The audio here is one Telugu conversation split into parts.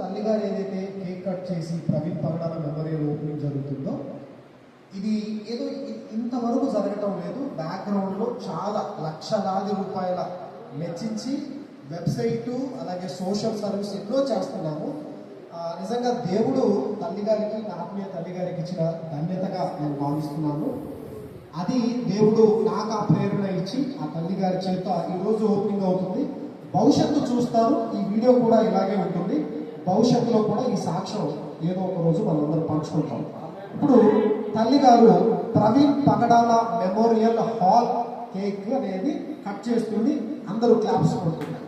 తల్లిగారు ఏదైతే కేక్ కట్ చేసి ప్రవీణ్ పగడాల మెమోరియల్ ఓపెనింగ్ జరుగుతుందో ఇది ఏదో ఇంతవరకు జరగటం లేదు. బ్యాక్గ్రౌండ్లో చాలా లక్షలాది రూపాయల మెచ్చించి వెబ్సైటు అలాగే సోషల్ సర్వీస్ ఎన్నో చేస్తున్నాము. నిజంగా దేవుడు తల్లిగారికి ఆత్మీయ తల్లిగారికి ఇచ్చిన ధన్యతగా నేను భావిస్తున్నాను. అది దేవుడు నాకు ఆ ప్రేరణ ఇచ్చి ఆ తల్లి గారి చేత ఈరోజు ఓపెనింగ్ అవుతుంది. భవిష్యత్తు చూస్తారు. ఈ వీడియో కూడా ఇలాగే ఉంటుంది. భవిష్యత్తులో కూడా ఈ సాక్ష్యం ఏదో ఒక రోజు మనందరం పంచుకుంటాం. ఇప్పుడు తల్లి గారు Praveen Pagadala memorial hall cake అనేది కట్ చేస్తుంది. అందరూ క్లాప్స్ కొడుతున్నారు.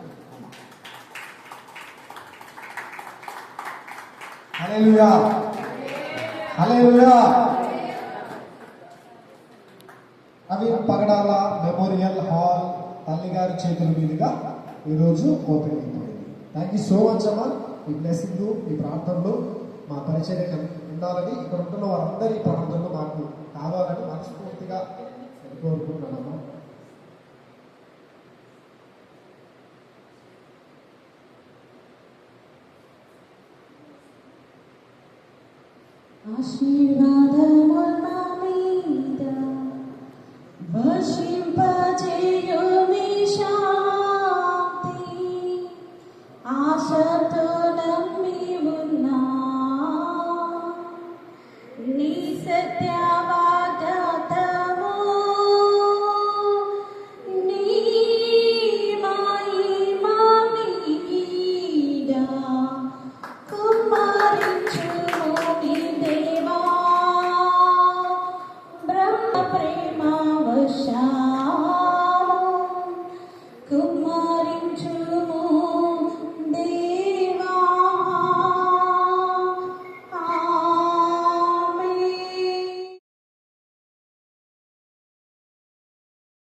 Hallelujah. Hallelujah. Praveen Pagadala memorial hall తల్లి గారి చేతుల మీదుగా ఈరోజు ఓపెన్ అయిపోయింది. థ్యాంక్ యూ సో మచ్ అమ్మా. మీ బ్లెస్సింగ్ మీ ప్రార్థనలు మా పరిచర్య ఉండాలని ఇక్కడ ఉంటున్న వారందరి ప్రార్థనలు మాకు కావాలని మనస్ఫూర్తిగా నేను కోరుకుంటున్నానమ్మా ఆశీర్వాదమున్న మీద వర్షి to the